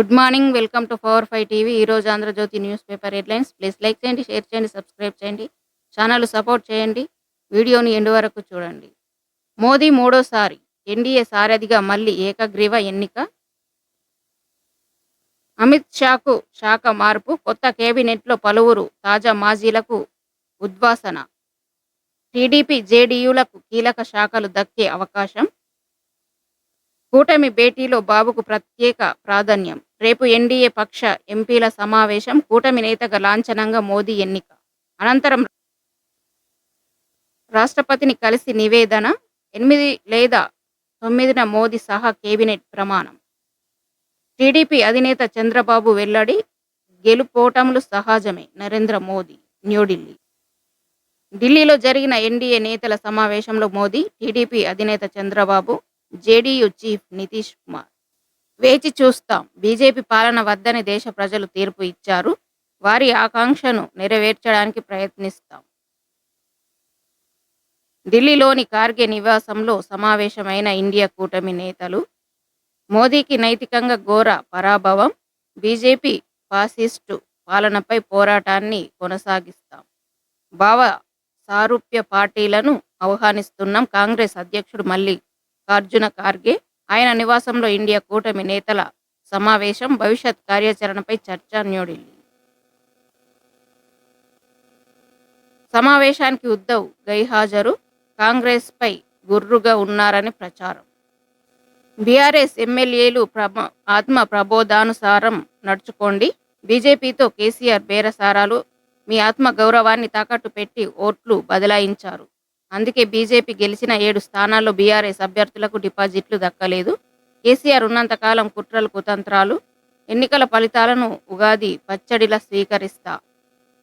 Good morning welcome to power five TV. ఈరోజు Andhra Jyothi news paper headlines. Please like చేయండి share చేయండి subscribe చేయండి. Channel support చేయండి. వీడియోని ఎండు వరకు చూడండి. మోదీ మూడోసారి ఎన్డీఏ సారథిగా మళ్ళీ ఏకగ్రీవ ఎన్నిక. అమిత్ షాకు శాఖ మార్పు కొత్త కేబినెట్లో పలువురు తాజా మాజీలకు ఉద్వాసన. టీడీపీ జేడీయూలకు కీలక శాఖలు దక్కే అవకాశం. కూటమి భేటీలో బాబుకు ప్రత్యేక ప్రాధాన్యం. రేపు ఎన్డీఏ పక్ష ఎంపీల సమావేశం. కూటమి నేతగా లాంఛనంగా మోదీ ఎన్నిక. అనంతరం రాష్ట్రపతిని కలిసి నివేదన. ఎనిమిది లేదా తొమ్మిదిన మోదీ సహా కేబినెట్ ప్రమాణం. టీడీపీ అధినేత చంద్రబాబు వెల్లడి గెలుపోటములు సహజమే. నరేంద్ర మోదీ న్యూఢిల్లీ. ఢిల్లీలో జరిగిన ఎన్డీఏ నేతల సమావేశంలో మోదీ టీడీపీ అధినేత చంద్రబాబు జేడీయూ చీఫ్ నితీష్ కుమార్. వేచి చూస్తాం. బీజేపీ పాలన వద్దని దేశ ప్రజలు తీర్పు ఇచ్చారు. వారి ఆకాంక్షను నెరవేర్చడానికి ప్రయత్నిస్తాం. ఢిల్లీలోని కార్గే నివాసంలో సమావేశమైన ఇండియా కూటమి నేతలు మోదీకి నైతికంగా ఘోర పరాభవం బీజేపీ ఫాసిస్టు పాలనపై పోరాటాన్ని కొనసాగిస్తాం. భావ సారూప్య పార్టీలను ఆహ్వానిస్తున్నాం కాంగ్రెస్ అధ్యక్షుడు మల్లి అర్జున ఖార్గే. ఆయన నివాసంలో ఇండియా కూటమి నేతల సమావేశం భవిష్యత్ కార్యాచరణపై చర్చ న్యూఢిల్లీ. సమావేశానికి ఉద్దవ్ గైహాజరు కాంగ్రెస్పై గుర్రుగా ఉన్నారని ప్రచారం. బీఆర్ఎస్ ఎమ్మెల్యేలు ప్రభ ఆత్మ ప్రబోధానుసారం నడుచుకోండి. బీజేపీతో కేసీఆర్ బేరసారాలు మీ ఆత్మ గౌరవాన్ని తాకట్టు పెట్టి ఓట్లు బదలాయించారు. అందుకే బీజేపీ గెలిచిన ఏడు స్థానాల్లో బీఆర్ఎస్ అభ్యర్థులకు డిపాజిట్లు దక్కలేదు. కేసీఆర్ ఉన్నంతకాలం కుట్రలు కుతంత్రాలు ఎన్నికల ఫలితాలను ఉగాది పచ్చడిలా స్వీకరిస్తా.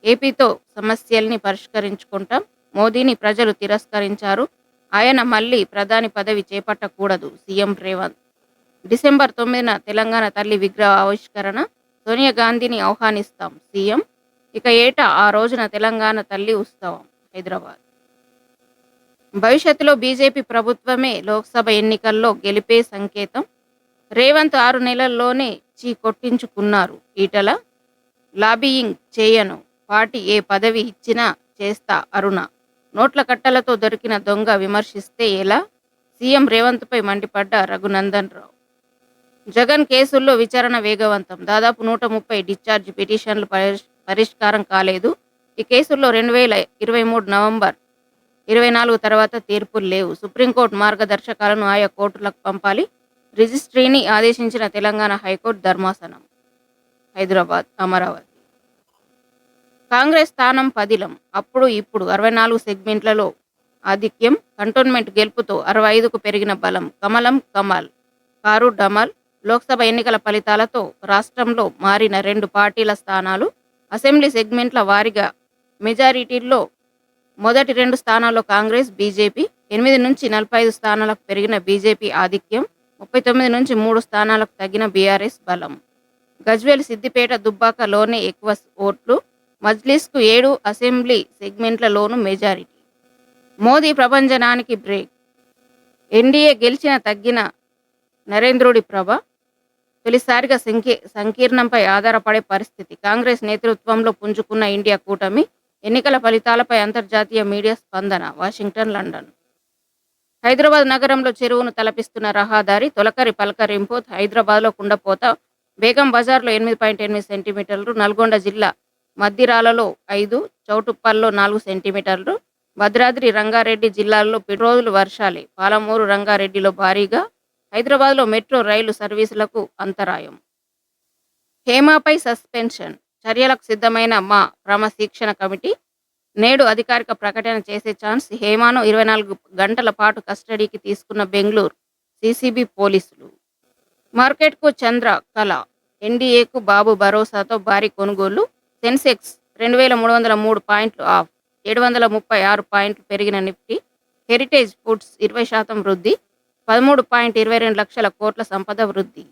ఏపీతో సమస్యల్ని పరిష్కరించుకుంటాం. మోదీని ప్రజలు తిరస్కరించారు. ఆయన మళ్ళీ ప్రధాని పదవి చేపట్టకూడదు సీఎం రేవంత్. డిసెంబర్ తొమ్మిదిన తెలంగాణ తల్లి విగ్రహ ఆవిష్కరణ. సోనియా గాంధీని ఆహ్వానిస్తాం సీఎం. ఇక ఏటా ఆ రోజున తెలంగాణ తల్లి ఉత్సవం హైదరాబాద్. భవిష్యత్తులో బీజేపీ ప్రభుత్వమే లోక్సభ ఎన్నికల్లో గెలిపే సంకేతం. రేవంత్ ఆరు నెలల్లోనే చీ కొట్టించుకున్నారు. ఈటల లాబియింగ్ చేయను. పార్టీ ఏ పదవి ఇచ్చినా చేస్తా అరుణ. నోట్ల కట్టలతో దొరికిన దొంగ విమర్శిస్తే ఎలా? సీఎం రేవంత్పై మండిపడ్డ రఘునందన్ రావు జగన్ కేసుల్లో విచారణ వేగవంతం. దాదాపు నూట ముప్పై డిశ్చార్జ్ పిటిషన్లు పరిష్- పరిష్కారం కాలేదు. ఈ కేసుల్లో రెండు వేల ఇరవై మూడు నవంబర్ ఇరవై నాలుగు తర్వాత తీర్పులు లేవు. సుప్రీంకోర్టు మార్గదర్శకాలను ఆయా కోర్టులకు పంపాలి. రిజిస్ట్రీని ఆదేశించిన తెలంగాణ హైకోర్టు ధర్మాసనం. హైదరాబాద్ అమరావతి. కాంగ్రెస్ స్థానం పదిలం. అప్పుడు ఇప్పుడు అరవై నాలుగు సెగ్మెంట్లలో ఆధిక్యం కంటోన్మెంట్ గెలుపుతో అరవై ఐదుకు పెరిగిన బలం. కమలం కమల్. కారు డమల్. లోక్సభ ఎన్నికల ఫలితాలతో రాష్ట్రంలో మారిన రెండు పార్టీల స్థానాలు. అసెంబ్లీ సెగ్మెంట్ల వారీగా మెజారిటీల్లో మొదటి రెండు స్థానాల్లో కాంగ్రెస్ బీజేపీ. ఎనిమిది నుంచి నలభై ఐదు స్థానాలకు పెరిగిన బీజేపీ ఆధిక్యం. ముప్పై తొమ్మిది నుంచి మూడు స్థానాలకు తగ్గిన బీఆర్ఎస్ బలం. గజ్వేల్ సిద్దిపేట దుబ్బాకలోనే ఎక్కువ ఓట్లు. మజ్లిస్కు ఏడు అసెంబ్లీ సెగ్మెంట్లలోనూ మెజారిటీ. మోదీ ప్రపంచనానికి బ్రేక్. ఎన్డీఏ గెలిచిన తగ్గిన నరేంద్రుడి ప్రభ తొలిసారిగా సంకీ సంకీర్ణంపై ఆధారపడే పరిస్థితి. కాంగ్రెస్ నేతృత్వంలో పుంజుకున్న ఇండియా కూటమి ఎన్నికల ఫలితాలపై అంతర్జాతీయ మీడియా స్పందన వాషింగ్టన్ లండన్. హైదరాబాద్ నగరంలో చెరువును తలపిస్తున్న రహదారి తొలకరి పలకరింపు హైదరాబాద్లో కుండపోత బేగం బజార్లో ఎనిమిది పాయింట్ ఎనిమిది సెంటీమీటర్లు నల్గొండ జిల్లా మద్దిరాలలో ఐదు చౌటుప్పల్లో నాలుగు సెంటీమీటర్లు భద్రాద్రి రంగారెడ్డి జిల్లాల్లో రోజులు వర్షాలే. పాలమూరు రంగారెడ్డిలో భారీగా హైదరాబాద్లో మెట్రో రైలు సర్వీసులకు అంతరాయం. హేమాపై సస్పెన్షన్. చర్యలకు సిద్ధమైన మా క్రమశిక్షణ కమిటీ. నేడు అధికారిక ప్రకటన చేసే ఛాన్స్ హేమాను ఇరవై నాలుగు గంటల పాటు కస్టడీకి తీసుకున్న బెంగళూరు సిసిబి పోలీసులు. మార్కెట్కు చంద్ర కళ ఎన్డీఏకు బాబు భరోసాతో భారీ కొనుగోలు సెన్సెక్స్ రెండు వేల మూడు వందల మూడు పాయింట్లు ఆఫ్ ఏడు వందల ముప్పై ఆరు పాయింట్లు పెరిగిన నిఫ్టీ. హెరిటేజ్ ఫుడ్స్ ఇరవై శాతం వృద్ధి. పదమూడు పాయింట్ ఇరవై రెండు లక్షల కోట్ల సంపద వృద్ధి.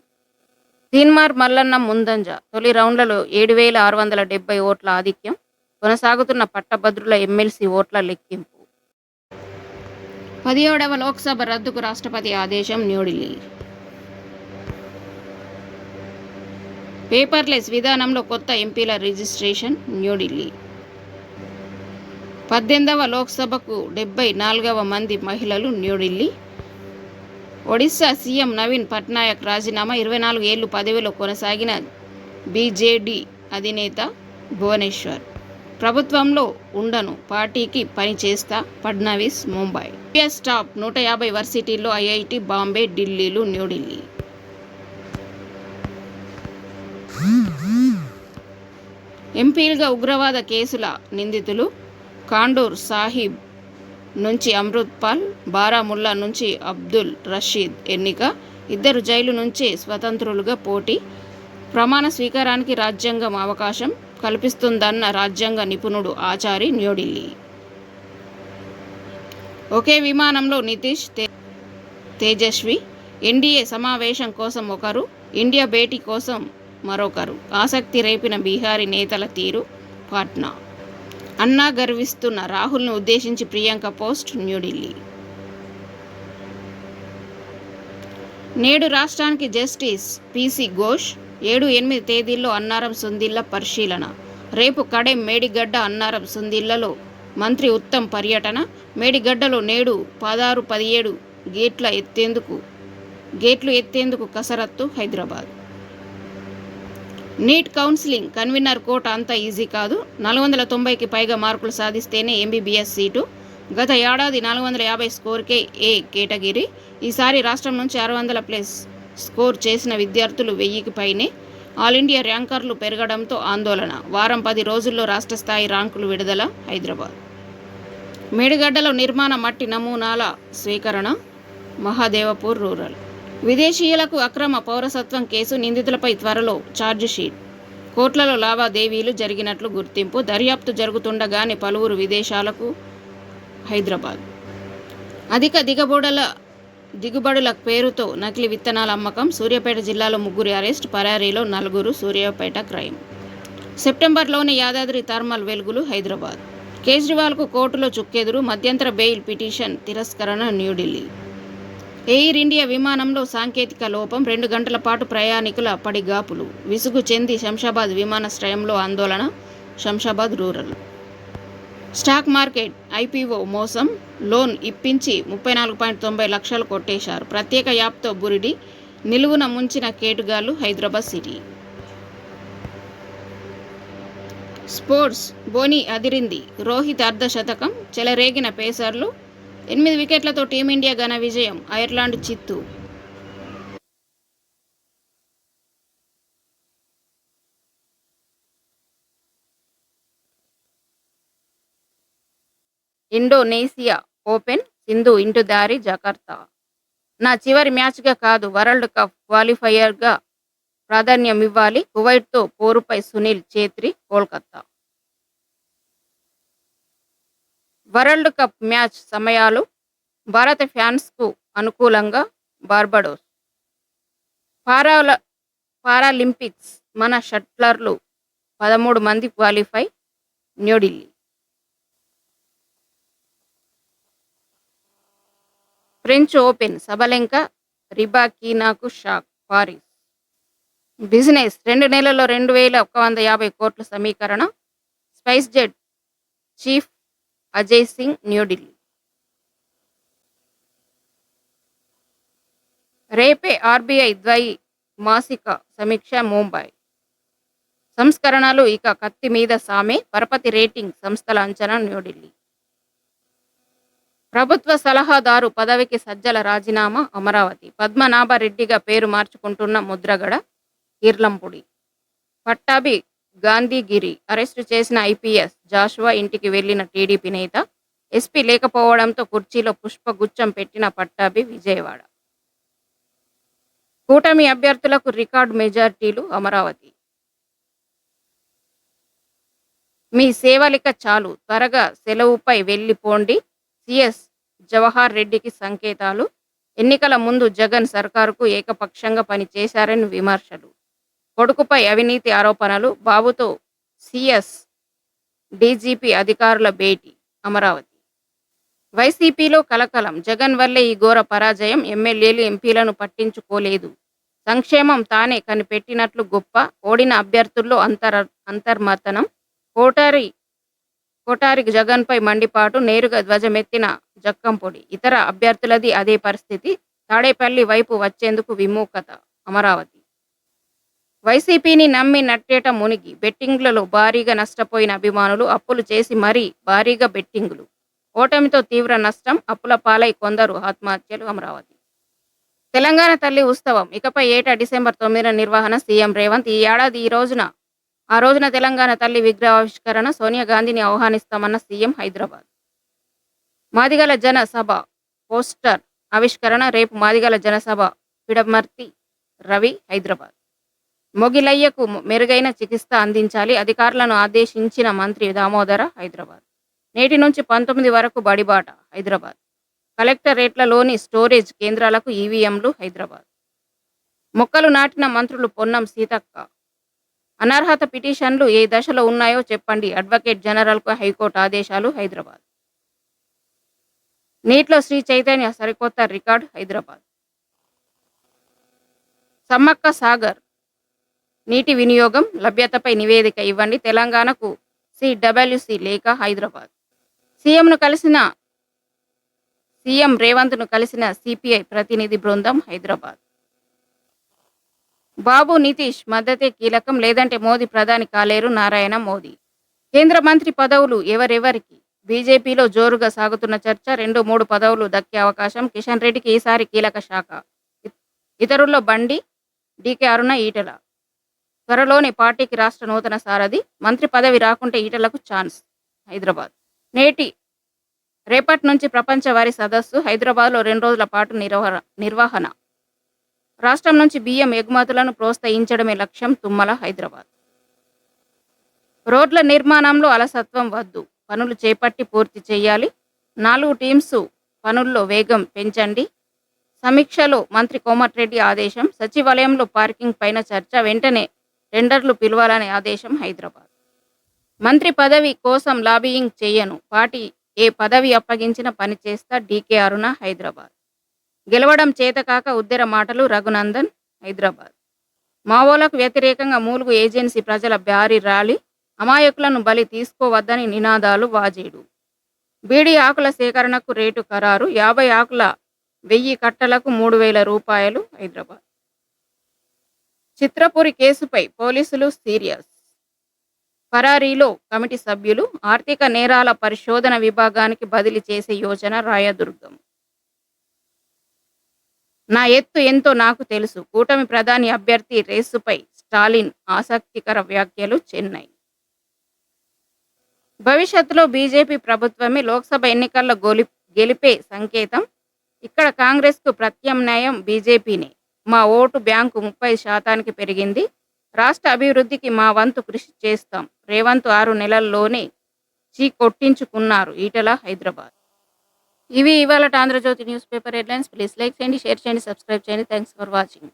తీన్మార్ మల్లన్న ముందంజ తొలి రౌండ్లలో ఏడు వేల ఆరు వందల డెబ్బై ఓట్ల ఆధిక్యం కొనసాగుతున్న పట్టభద్రుల ఎమ్మెల్సీ ఓట్ల లెక్కింపు. పదిహేడవ లోక్సభ రద్దుకు రాష్ట్రపతి ఆదేశం న్యూఢిల్లీ. పేపర్లెస్ విధానంలో కొత్త ఎంపీల రిజిస్ట్రేషన్ న్యూఢిల్లీ. పద్దెనిమిదవ లోక్సభకు డెబ్బై నాలుగవ మంది మహిళలు న్యూఢిల్లీ. ఒడిశా సీఎం నవీన్ పట్నాయక్ రాజీనామా ఇరవై నాలుగు ఏళ్ళు పదవిలో కొనసాగిన బీజేడీ అధినేత భువనేశ్వర్. ప్రభుత్వంలో ఉండను పార్టీకి పనిచేస్తా ఫడ్నవీస్ ముంబై. యుఎస్ టాప్ నూట యాభై వర్సిటీల్లో ఐఐటి బాంబే ఢిల్లీలు న్యూఢిల్లీ. ఎంపీలుగా ఉగ్రవాద కేసుల నిందితులు కాండూర్ సాహిబ్ నుంచి అమృత్ పాల్ బారాముల్లా నుంచి అబ్దుల్ రషీద్ ఎన్నిక ఇద్దరు జైలు నుంచే స్వతంత్రులుగా పోటీ ప్రమాణ స్వీకారానికి రాజ్యాంగం అవకాశం కల్పిస్తుందన్న రాజ్యాంగ నిపుణుడు ఆచారి న్యూఢిల్లీ. ఒకే విమానంలో నితీష్ తే- తేజస్వి ఎన్డీఏ సమావేశం కోసం ఒకరు ఇండియా భేటీ కోసం మరొకరు. ఆసక్తి రేపిన బీహారీ నేతల తీరు పాట్నా. అన్నా గర్విస్తున్న రాహుల్ను ఉద్దేశించి ప్రియాంక పోస్ట్ న్యూఢిల్లీ. నేడు రాష్ట్రానికి జస్టిస్ పీసీ ఘోష్ ఏడు ఎనిమిది తేదీల్లో అన్నారం సుందిల్ల పరిశీలన. రేపు కడెం మేడిగడ్డ అన్నారం సుందిల్లలో మంత్రి ఉత్తమ్ పర్యటన. మేడిగడ్డలో నేడు పదహారు పదిహేడు గేట్ల ఎత్తేందుకు గేట్లు ఎత్తేందుకు కసరత్తు Hyderabad. NEET counselling convener quota అంత ఈజీ కాదు. నాలుగు వందల తొంభైకి పైగా మార్కులు సాధిస్తేనే ఎంబీబీఎస్ సీటు. గత ఏడాది నాలుగు వందల యాభై స్కోర్కే ఏ కేటగిరీ? ఈసారి రాష్ట్రం నుంచి ఆరు వందల ప్లస్ స్కోర్ చేసిన విద్యార్థులు వెయ్యికి పైనే. ఆల్ ఇండియా ర్యాంకర్లు పెరగడంతో ఆందోళన. వారం పది రోజుల్లో రాష్ట్ర స్థాయి ర్యాంకులు విడుదల హైదరాబాద్. మేడిగడ్డలో నిర్మాణ మట్టి నమూనాల స్వీకరణ మహాదేవపూర్ రూరల్. విదేశీయులకు అక్రమ పౌరసత్వం కేసు నిందితులపై త్వరలో ఛార్జిషీట్ కోట్లలో లావాదేవీలు జరిగినట్లు గుర్తింపు దర్యాప్తు జరుగుతుండగానే పలువురు విదేశాలకు హైదరాబాద్. అధిక దిగబోడల దిగుబడుల పేరుతో నకిలీ విత్తనాల అమ్మకం సూర్యాపేట జిల్లాలో ముగ్గురు అరెస్ట్ పరారీలో నలుగురు సూర్యాపేట క్రైమ్. సెప్టెంబర్లోని యాదాద్రి థర్మల్ వెలుగులు హైదరాబాద్. కేజ్రీవాల్కు కోర్టులో చుక్కెదురు మధ్యంతర బెయిల్ పిటిషన్ తిరస్కరణ న్యూఢిల్లీ. ఎయిర్ ఇండియా విమానంలో సాంకేతిక లోపం రెండు గంటల పాటు ప్రయాణికుల పడిగాపులు. విసుగు చెంది శంషాబాద్ విమానాశ్రయంలో ఆందోళన Shamshabad rural. Stock market IPO మోసం లోన్ ఇప్పించి ముప్పై నాలుగు పాయింట్ తొంభై లక్షలు కొట్టేశారు. ప్రత్యేక యాప్తో బురిడి నిలువున ముంచిన కేటుగాళ్ళు హైదరాబాద్ సిటీ. స్పోర్ట్స్ బోని అదిరింది. రోహిత్ అర్ధశతకం చెలరేగిన పేసర్లు ఎనిమిది వికెట్లతో టీమిండియా ఘన విజయం. ఐర్లాండ్ చిత్తు. ఇండోనేసియా ఓపెన్ సింధు ఇంటి దారి జకర్తా. నా చివరి మ్యాచ్గా కాదు వరల్డ్ కప్ క్వాలిఫైయర్గా ప్రాధాన్యం ఇవ్వాలి కువైట్తో పోరుపై Sunil Chhetri Kolkata world cup match సమయాలు భారత ఫ్యాన్స్కు అనుకూలంగా బార్బడోస్. పారాల పారాలింపిక్స్ మన షట్లర్లు పదమూడు మంది qualify New Delhi. French Open Sabalenka రిబాకీనాకు shock Paris. Business రెండు నెలల్లో రెండు వేల ఒక వంద యాభై కోట్ల సమీకరణ. స్పైస్ జెట్ చీఫ్ అజయ్ సింగ్ న్యూఢిల్లీ రేపే ఆర్బీఐ ద్వై మాసిక సమీక్ష ముంబై. సంస్కరణలు ఇక కత్తి మీద సామే పరపతి రేటింగ్ సంస్థల అంచనా న్యూఢిల్లీ ప్రభుత్వ సలహాదారు పదవికి సజ్జల రాజీనామా అమరావతి. పద్మనాభరెడ్డిగా పేరు మార్చుకుంటున్న ముద్రగడ ఇర్లంపుడి పట్టాభి గాంధీగిరి అరెస్టు చేసిన ఐపీఎస్ జాషువా ఇంటికి వెళ్ళిన టీడీపీ నేత ఎస్పీ లేకపోవడంతో కుర్చీలో పుష్పగుచ్చం పెట్టిన పట్టాభి విజయవాడ. కూటమి అభ్యర్థులకు రికార్డు మెజార్టీలు అమరావతి. మీ సేవలిక చాలు త్వరగా సెలవుపై వెళ్ళిపోండి సిఎస్ జవహర్ రెడ్డికి సంకేతాలు. ఎన్నికల ముందు జగన్ సర్కారుకు ఏకపక్షంగా పనిచేశారని విమర్శలు. కొడుకుపై అవినీతి ఆరోపణలు బాబుతో సిఎస్ డీజీపీ అధికారుల భేటీ అమరావతి. వైసీపీలో కలకలం. జగన్ వల్లే ఈ ఘోర పరాజయం ఎమ్మెల్యేలు ఎంపీలను పట్టించుకోలేదు. సంక్షేమం తానే కనిపెట్టినట్లు గొప్ప ఓడిన అభ్యర్థుల్లో అంతర అంతర్మతనం. కోటారి కోటారి జగన్పై మండిపాటు నేరుగా ధ్వజమెత్తిన జక్కంపొడి ఇతర అభ్యర్థులది అదే పరిస్థితి. తాడేపల్లి వైపు వచ్చేందుకు విముఖత. అమరావతి. వైసీపీని నమ్మి నట్టేట మునిగి బెట్టింగ్లలో భారీగా నష్టపోయిన అభిమానులు అప్పులు చేసి మరీ భారీగా బెట్టింగులు. ఓటమితో తీవ్ర నష్టం అప్పుల పాలై కొందరు ఆత్మహత్యలు అమరావతి. తెలంగాణ తల్లి ఉత్సవం ఇకపై ఏటా డిసెంబర్ తొమ్మిదిన నిర్వహణ సీఎం రేవంత్ ఈ ఏడాది ఈ రోజున ఆ రోజున తెలంగాణ తల్లి విగ్రహావిష్కరణ సోనియా గాంధీని ఆహ్వానిస్తామన్న సీఎం హైదరాబాద్. మాదిగల జనసభ పోస్టర్ ఆవిష్కరణ రేపు మాదిగల జనసభ పిడమర్తి రవి హైదరాబాద్. మొగిలయ్యకు మెరుగైన చికిత్స అందించాలి. అధికారులను ఆదేశించిన మంత్రి దామోదర హైదరాబాద్. నేటి నుంచి పంతొమ్మిది వరకు బడిబాట హైదరాబాద్. కలెక్టరేట్లలోని స్టోరేజ్ కేంద్రాలకు ఈవీఎంలు హైదరాబాద్. మొక్కలు నాటిన మంత్రులు పొన్నం సీతక్క. అనర్హత పిటిషన్లు ఏ దశలో ఉన్నాయో చెప్పండి. అడ్వకేట్ జనరల్కు హైకోర్టు ఆదేశాలు హైదరాబాద్. నీటిలో శ్రీ చైతన్య సరికొత్త రికార్డ్ హైదరాబాద్. సమ్మక్క సాగర్. నీటి వినియోగం లభ్యతపై నివేదిక ఇవ్వండి. తెలంగాణకు సిడబ్ల్యూసి లేఖ హైదరాబాద్. సీఎంను కలిసిన సీఎం రేవంత్ను కలిసిన సిపిఐ ప్రతినిధి బృందం హైదరాబాద్. బాబు నితీష్ మద్దతే కీలకం. లేదంటే మోదీ ప్రధాని కాలేరు నారాయణ మోదీ. కేంద్ర మంత్రి పదవులు ఎవరెవరికి? బీజేపీలో జోరుగా సాగుతున్న చర్చ రెండు మూడు పదవులు దక్కే అవకాశం. కిషన్ రెడ్డికి ఈసారి కీలక శాఖ. ఇతరుల్లో బండి డీకే అరుణ ఈటెల. త్వరలోనే పార్టీకి రాష్ట్ర నూతన సారథి మంత్రి పదవి రాకుంటే ఈటలకు ఛాన్స్. హైదరాబాద్. నేటి రేపటి నుంచి ప్రపంచ వారి సదస్సు హైదరాబాద్లో రెండు రోజుల పాటు నిర్వహణ నిర్వహణ. రాష్ట్రం నుంచి బియ్యం ఎగుమతులను ప్రోత్సహించడమే లక్ష్యం తుమ్మల హైదరాబాద్. రోడ్ల నిర్మాణంలో అలసత్వం వద్దు. పనులు చేపట్టి పూర్తి చేయాలి. నాలుగు టీమ్స్ పనుల్లో వేగం పెంచండి. సమీక్షలో మంత్రి కోమటిరెడ్డి ఆదేశం సచివాలయంలో పార్కింగ్ పైన చర్చ వెంటనే టెండర్లు పిలవాలనే ఆదేశం హైదరాబాద్. మంత్రి పదవి కోసం లాబియింగ్ చేయను. పార్టీ ఏ పదవి అప్పగించిన పని చేస్తా డీకే అరుణ హైదరాబాద్. గెలవడం చేతకాక ఉద్దెర మాటలు రఘునందన్ హైదరాబాద్. మావోలకు వ్యతిరేకంగా మూలుగు ఏజెన్సీ ప్రజల భారీ ర్యాలీ అమాయకులను బలి తీసుకోవద్దని నినాదాలు వాజేడు. బీడీ ఆకుల సేకరణకు రేటు ఖరారు యాభై ఆకుల వెయ్యి కట్టలకు మూడు వేల రూపాయలు హైదరాబాద్. చిత్రపురి కేసుపై పోలీసులు సీరియస్. పరారీలో కమిటీ సభ్యులు ఆర్థిక నేరాల పరిశోధన విభాగానికి బదిలీ చేసే యోజన రాయదుర్గం. నా ఎత్తు ఎంతో నాకు తెలుసు. కూటమి ప్రధాని అభ్యర్థి రేసుపై స్టాలిన్ ఆసక్తికర వ్యాఖ్యలు చెన్నై. భవిష్యత్తులో బీజేపీ ప్రభుత్వమే లోక్సభ ఎన్నికల్లో గొలి గెలిపే సంకేతం. ఇక్కడ కాంగ్రెస్కు ప్రత్యామ్నాయం బీజేపీనే. మా ఓటు బ్యాంకు ముప్పై శాతానికి పెరిగింది. రాష్ట్ర అభివృద్ధికి మా వంతు కృషి చేస్తాం. రేవంత్ ఆరు నెలల్లోనే చీ కొట్టించుకున్నారు ఈటల హైదరాబాద్. ఇవి ఇవాళ Andhra Jyothy news paper headlines. Please like చేయండి షేర్ చేయండి సబ్స్క్రైబ్ చేయండి. Thanks for watching.